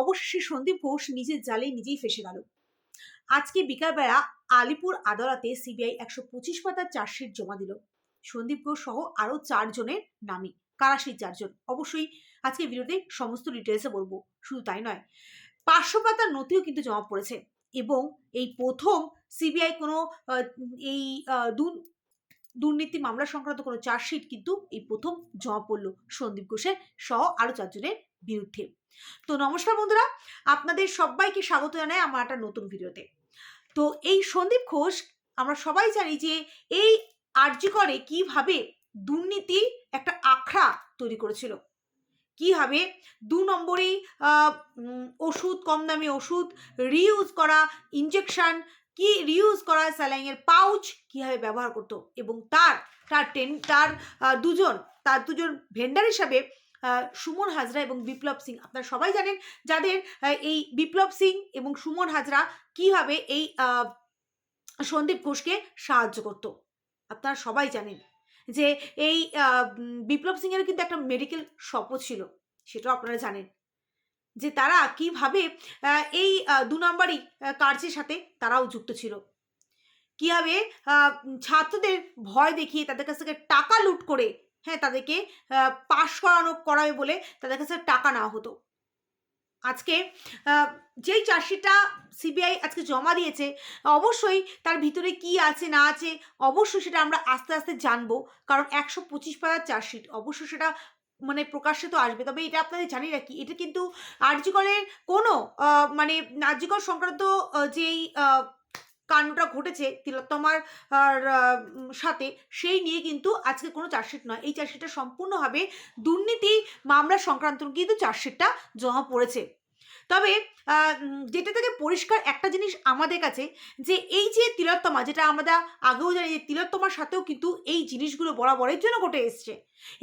অবশেষে সন্দীপ ঘোষ নিজের জালে নিজেই ফেসে গেল। আজকে বিকালবেলা আলিপুর আদালতে সিবিআই একশো পঁচিশ পাতার চার্জশিট জমা দিল। সন্দীপ ঘোষ সহ আরও চারজনের নামে কারা চারজন। অবশ্যই আজকে ভিডিওতে সমস্ত ডিটেলসে বলব, শুধু তাই নয়। পাঁচশো পাতার নথিও কিন্তু জমা পড়েছে এবং এই প্রথম সিবিআই কোনো এই দুর্নীতি, মামলা সংক্রান্ত কোনো চার্জশিট কিন্তু এই প্রথম জমা পড়ল সন্দীপ ঘোষের সহ আরও চারজনের বিরুদ্ধে। তো নমস্কার বন্ধুরা, আপনাদের সবাইকে স্বাগত জানাই আমার একটা নতুন ভিডিওতে। তো এই সন্দীপ ঘোষ, আমরা সবাই জানি যে এই আর্জি করে কীভাবে দুর্নীতি একটা আখড়া তৈরি করেছিল। কীভাবে দু নম্বরেই ওষুধ, কম দামি ওষুধ রিইউজ করা ইনজেকশন কি রিউজ করা স্যালাইনের পাউচ কীভাবে ব্যবহার করতো? এবং তার তার টেন তার দুজন তার দুজন ভেন্ডার হিসাবে সুমন হাজরা এবং বিপ্লব সিং, আপনারা সবাই জানেন যাদের এই বিপ্লব সিং এবং সুমন হাজরা কীভাবে এই সন্দীপ ঘোষকে সাহায্য করত। আপনারা সবাই জানেন যে এই বিপ্লব সিংয়ের কিন্তু একটা মেডিকেল শপও ছিল, সেটাও আপনারা জানেন। যে তারা কীভাবে এই দু নম্বরই কার্যের সাথে তারাও যুক্ত ছিল। কীভাবে ছাত্রদের ভয় দেখিয়ে তাদের কাছ থেকে টাকা লুট করে হ্যাঁ তাদেরকে পাশ করানো করাবে বলে তাদের কাছে টাকা নেওয়া হতো। আজকে যেই চার্জশিটটা সিবিআই আজকে জমা দিয়েছে, অবশ্যই তার ভিতরে কি আছে, না আছে, অবশ্যই সেটা আমরা আস্তে আস্তে জানব। কারণ একশো পঁচিশ পাতার চার্জশিট, অবশ্যই সেটা মানে প্রকাশ্যে তো আসবে। তবে এটা আপনাদের জানি রাখি এটা কিন্তু আর্যিকলের কোনো মানে আর্যিকল সংক্রান্ত যেই কাণ্ডটা ঘটেছে তিলোত্তমার সাথে, সেই নিয়ে কিন্তু আজকে কোনো চার্জশিট নয়। এই চার্জশিটটা সম্পূর্ণভাবে দুর্নীতি মামলা সংক্রান্ত কিন্তু চার্জশিটটা জমা পড়েছে। তবে যেটা থেকে পরিষ্কার একটা জিনিস আমাদের কাছে, যে এই যে তিলোত্তমা, যেটা আমরা আগেও জানি যে তিলোত্তমার সাথেও কিন্তু এই জিনিসগুলো বরাবরের জন্য ঘটে এসছে।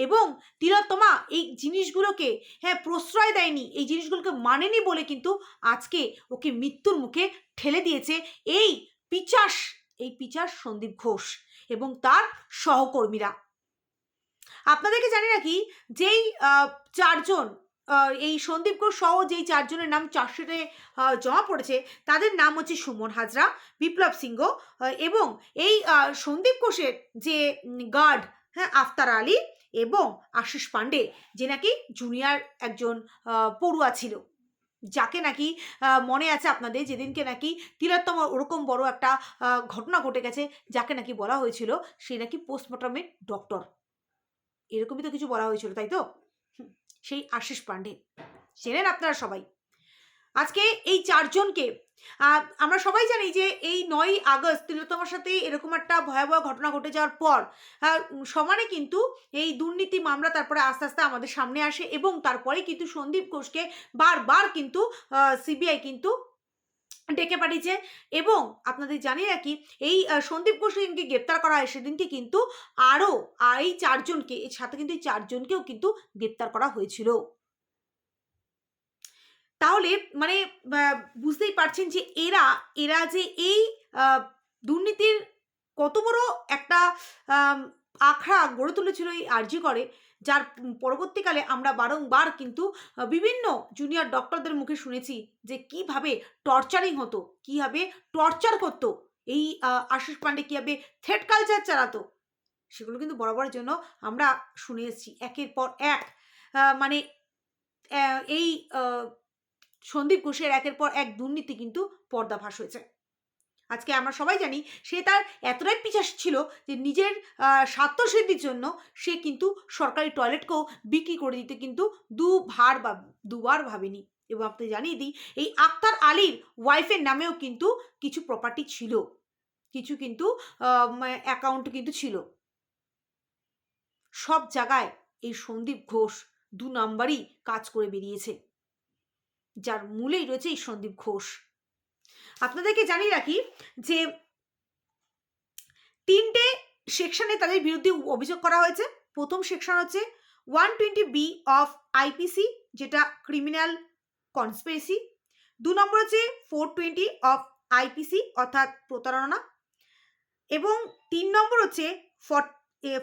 এবং তিলোত্তমা এই জিনিসগুলোকে হ্যাঁ প্রশ্রয় দেয়নি, এই জিনিসগুলোকে মানেনি বলে কিন্তু আজকে ওকে মৃত্যুর মুখে ঠেলে দিয়েছে এই পিচাস এই পিচাস সন্দীপ ঘোষ এবং তার সহকর্মীরা। আপনাদেরকে জানি রাখি, যেই চারজন এই সন্দীপ ঘোষ সহ যেই চারজনের নাম চারশোতে জমা পড়েছে, তাদের নাম হচ্ছে সুমন হাজরা, বিপ্লব সিংহ এবং এই সন্দীপ ঘোষের যে গার্ড হ্যাঁ আফতার আলী এবং আশিস পান্ডে, যে নাকি জুনিয়র একজন পড়ুয়া ছিল, যাকে নাকি মনে আছে আপনাদের যেদিনকে নাকি তিলোত্তম ওরকম বড় একটা ঘটনা ঘটে গেছে, যাকে নাকি বলা হয়েছিল, সে নাকি পোস্টমর্টমের ডক্টর এরকমই তো কিছু বলা হয়েছিল, তাই তো? সেই আশিস পান্ডে। চেনেন আপনারা সবাই? আজকে এই চারজনকে আমরা সবাই জানি যে এই নয় আগস্ট তিলোত্তমার সাথে এরকম একটা ভয়াবহ ঘটনা ঘটে যাওয়ার পর সমানে কিন্তু এই দুর্নীতি, মামলা তারপরে আস্তে আস্তে আমাদের সামনে আসে এবং তারপরে কিন্তু সন্দীপ ঘোষকে বারবার কিন্তু সিবিআই কিন্তু ডেকে পাঠিয়েছে এবং আপনাদের জানিয়ে রাখি, এই সন্দীপ ঘোষ সেদিনকে গ্রেপ্তার করা হয়। সেদিনকে কিন্তু আরও এই চারজনকে, এর সাথে কিন্তু এই চারজনকেও কিন্তু গ্রেপ্তার করা হয়েছিল। তাহলে মানে বুঝতেই পারছেন যে এরা এরা যে এই দুর্নীতির কত বড় একটা আখড়া গড়ে তুলেছিল এই আর্জি করে, যার পরবর্তীকালে আমরা বারংবার কিন্তু বিভিন্ন জুনিয়র ডক্টরদের মুখে শুনেছি যে কীভাবে টর্চারিং হতো, কীভাবে টর্চার করতো, এই আশিস পান্ডে কীভাবে থ্রেড কালচার চালাতো, সেগুলো কিন্তু বরাবরের জন্য আমরা শুনে এসেছি একের পর এক। মানে এই সন্দীপ ঘোষের একের পর এক দুর্নীতি কিন্তু পর্দাফাশ হয়েছে। আজকে আমরা সবাই জানি সে তার এতটাই পিছাস ছিল যে নিজের স্বার্থসিদ্ধির জন্য সে কিন্তু সরকারি টয়লেটকেও বিক্রি করে দিতে কিন্তু দুবার বা, দুবার ভাবেনি। এবং আপনি জানিয়ে দিই, এই আক্তার আলীর ওয়াইফের নামেও কিন্তু কিছু প্রপার্টি ছিল। কিছু কিন্তু অ্যাকাউন্ট কিন্তু ছিল। সব জায়গায় এই সন্দীপ ঘোষ দু নাম্বারই কাজ করে বেরিয়েছে। যার মূলেই রয়েছে এই সন্দীপ ঘোষ। আপনাদেরকে জানিয়ে রাখি যে তিনটে সেকশনে তাদের বিরুদ্ধে অভিযোগ করা হয়েছে। প্রথম সেকশন হচ্ছে one twenty B of IPC যেটা ক্রিমিনাল কনস্পিরেসি দু নম্বর হচ্ছে ফোর টোয়েন্টি অফ আইপিসি অর্থাৎ প্রতারণা। এবং তিন নম্বর হচ্ছে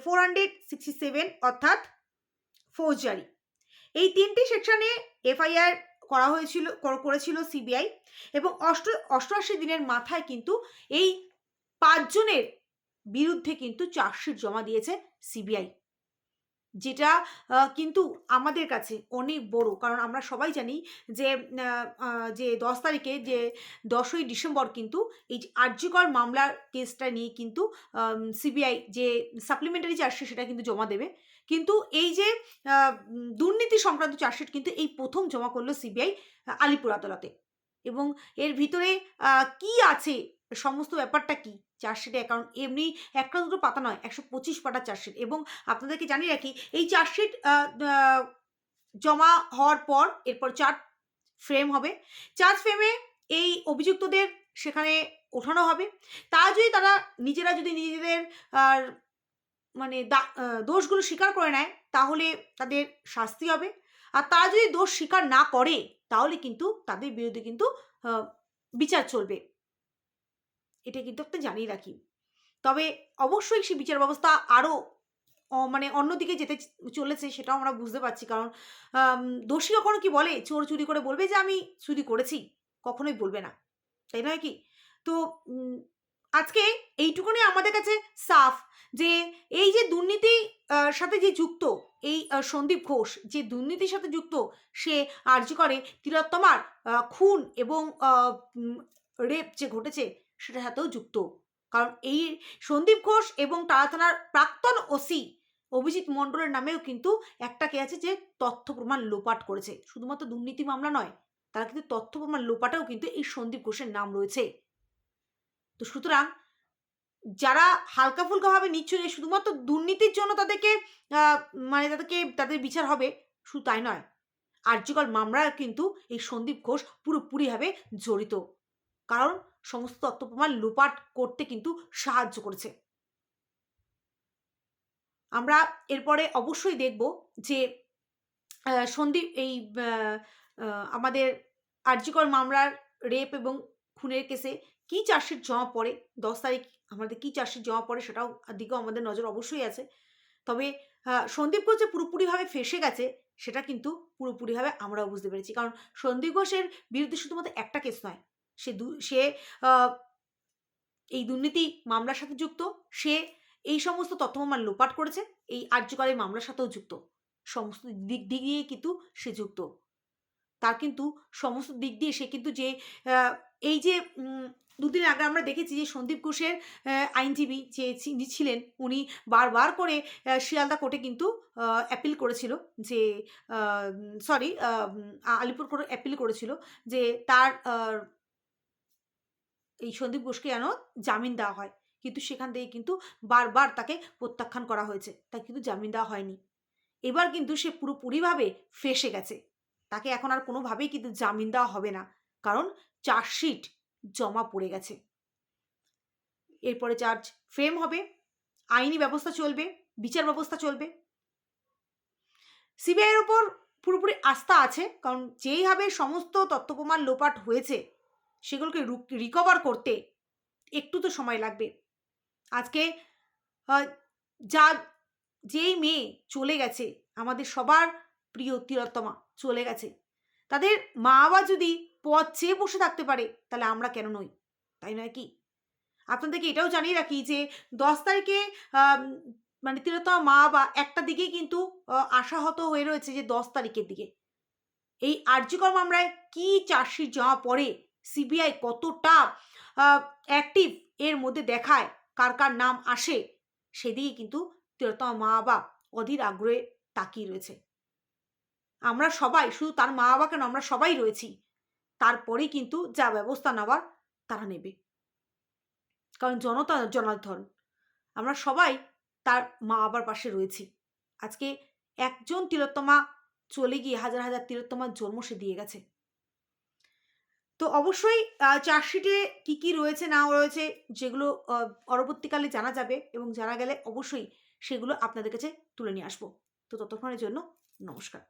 ফোর হান্ড্রেড সিক্সটি সেভেন অর্থাৎ ফৌজদারি। এই তিনটি সেকশনে এফআইআর করা হয়েছিল, কর- করেছিল সিবিআই এবং অষ্ট, অষ্টআশি দিনের মাথায় কিন্তু এই পাঁচজনের বিরুদ্ধে কিন্তু চার্জশিট জমা দিয়েছে সিবিআই যেটা কিন্তু আমাদের কাছে অনেক বড়। কারণ আমরা সবাই জানি যে যে দশ তারিখে যে দশই ডিসেম্বর কিন্তু এই আর্যকর মামলার কেসটা নিয়ে কিন্তু সিবিআই যে সাপ্লিমেন্টারি চার্জশিট সেটা কিন্তু জমা দেবে। কিন্তু এই যে দুর্নীতি সংক্রান্ত চার্জশিট কিন্তু এই প্রথম জমা করল সিবিআই আলিপুর আদালতে। এবং এর ভিতরে কি আছে? সমস্ত ব্যাপারটা কি? চার্জশিটে কারণ এমনি একটা দুটো পাতা নয়, একশো পঁচিশ পাতা চার্জশিট। এবং আপনাদেরকে জানিয়ে রাখি, এই চার্জশিট জমা হওয়ার পর, এরপর চার্জ ফ্রেম হবে। চার্জ ফ্রেমে এই অভিযুক্তদের সেখানে ওঠানো হবে। তারা যদি তারা নিজেরা যদি নিজেদের মানে দোষগুলো স্বীকার করে নেয়, তাহলে তাদের শাস্তি হবে। আর তারা যদি দোষ স্বীকার না করে, তাহলে কিন্তু তাদের বিরুদ্ধে কিন্তু বিচার চলবে। এটা কিন্তু একটা জানিয়ে রাখি। তবে অবশ্যই সেই বিচার ব্যবস্থা আরও মানে অন্যদিকে যেতে চলেছে সেটাও আমরা বুঝতে পারছি। কারণ দোষী কখনো কি বলে, চোর চুরি করে বলবে যে, আমি চুরি করেছি। কখনোই বলবে না। তাই নয় কি? তো আজকে এইটুকুনি আমাদের কাছে সাফ যে এই যে দুর্নীতি সাথে যে যুক্ত, এই সন্দীপ ঘোষ যে দুর্নীতির সাথে যুক্ত, সে আর্য করে তিলোত্তমার খুন এবং রেপ যে ঘটেছে সেটার সাথেও যুক্ত। কারণ এই সন্দীপ ঘোষ এবং তারা থানার প্রাক্তন ওসি অভিজিৎ মণ্ডলের নামেও কিন্তু একটা কে আছে যে তথ্য প্রমাণ লোপাট করেছে। শুধুমাত্র দুর্নীতি মামলা নয়, তারা কিন্তু তথ্য প্রমাণ লোপাটেও কিন্তু এই সন্দীপ ঘোষের নাম রয়েছে। তো সুতরাং যারা হালকা ফুলকাভাবে নিচ্ছ যে শুধুমাত্র দুর্নীতির জন্য তাদেরকে মানে তাদেরকে, তাদের বিচার হবে, শুধু তাই নয়। আর্যকর মামলা কিন্তু এই সন্দীপ ঘোষ পুরোপুরিভাবে জড়িত। কারণ সমস্ত তথ্য প্রমাণ লোপাট করতে কিন্তু সাহায্য করেছে। আমরা এরপরে অবশ্যই দেখব যে সন্দীপ এই আমাদের আর্যকর মামলার রেপ এবং খুনের কেসে কি চার্জশিট জমা পড়ে, দশ তারিখ আমাদের কি চার্জশিট জমা পড়ে সেটাও দিকেও আমাদের নজর অবশ্যই আছে। তবে সন্দীপ ঘোষ যে পুরোপুরিভাবে ফেসে গেছে, সেটা কিন্তু পুরোপুরিভাবে আমরাও বুঝতে পেরেছি। কারণ সন্দীপ ঘোষের বিরুদ্ধে শুধুমাত্র একটা কেস নয়, সে দু, সে এই দুর্নীতি মামলার সাথে যুক্ত, সে এই সমস্ত তথ্য প্রমাণ লোপাট করেছে, এই আর্যকরের মামলার সাথেও যুক্ত। সমস্ত দিক দিক দিয়ে কিন্তু সে যুক্ত। তার কিন্তু সমস্ত দিক দিয়ে সে কিন্তু যে এই যে দুদিন আগে আমরা দেখেছি যে সন্দীপ ঘোষের আইনজীবী যে যিনি ছিলেন, উনি বারবার করে শিয়ালদা কোর্টে কিন্তু অ্যাপিল করেছিল যে সরি আলিপুর কোর্টে অ্যাপিল করেছিল যে তার এই সন্দীপ ঘোষকে যেন জামিন দেওয়া হয়। কিন্তু সেখান থেকে কিন্তু বারবার তাকে প্রত্যাখ্যান করা হয়েছে। তাকে কিন্তু জামিন দেওয়া হয়নি। এবার কিন্তু সে পুরোপুরিভাবে ফেসে গেছে। তাকে এখন আর কোনোভাবেই কিন্তু জামিন দেওয়া হবে না। কারণ চার্জশিট জমা পড়ে গেছে। এরপরে চার্জ ফ্রেম হবে, আইনি ব্যবস্থা চলবে, বিচার ব্যবস্থা চলবে। সিবিআইয়ের ওপর পুরোপুরি আস্থা আছে, কারণ যেইভাবে সমস্ত তথ্য প্রমাণ লোপাট হয়েছে, সেগুলোকে রিকভার করতে একটু তো সময় লাগবে। আজকে যা, যেই মেয়ে চলে গেছে, আমাদের সবার প্রিয় তিলোত্তমা চলে গেছে, তাদের মা বাবা যদি পথ চেয়ে বসে থাকতে পারে, তাহলে আমরা কেন নই? তাই নয় কি? আপনাদেরকে এটাও জানিয়ে রাখি যে, দশ তারিখে মানে তিলোত্তমা মা বাবা একটা দিকেই কিন্তু আশাহত হয়ে রয়েছে যে দশ তারিখের দিকে। এই আর্যকর মামলায় কি চার্জশিট জমা পড়ে? সিবিআই কতটা অ্যাক্টিভ এর মধ্যে দেখায়, কার কার নাম আসে, সেদিকে কিন্তু তিলোত্তমা মা বাবা অধীর আগ্রহে তাকিয়ে রয়েছে। আমরা সবাই, শুধু তার মা বাবা কেন, আমরা সবাই রয়েছি। তারপরেই কিন্তু যা ব্যবস্থা নেওয়ার তারা নেবে। কারণ জনতা জনার্দন আমরা সবাই তার মা বাবার পাশে রয়েছি। আজকে একজন তিলোত্তমা চলে গিয়ে হাজার হাজার তিলোত্তমার জন্ম সে দিয়ে গেছে। তো অবশ্যই চার্জশিটে কি কি রয়েছে, না রয়েছে, যেগুলো পরবর্তীকালে জানা যাবে এবং জানা গেলে অবশ্যই সেগুলো আপনাদের কাছে তুলে নিয়ে আসব। তো ততক্ষণের জন্য নমস্কার।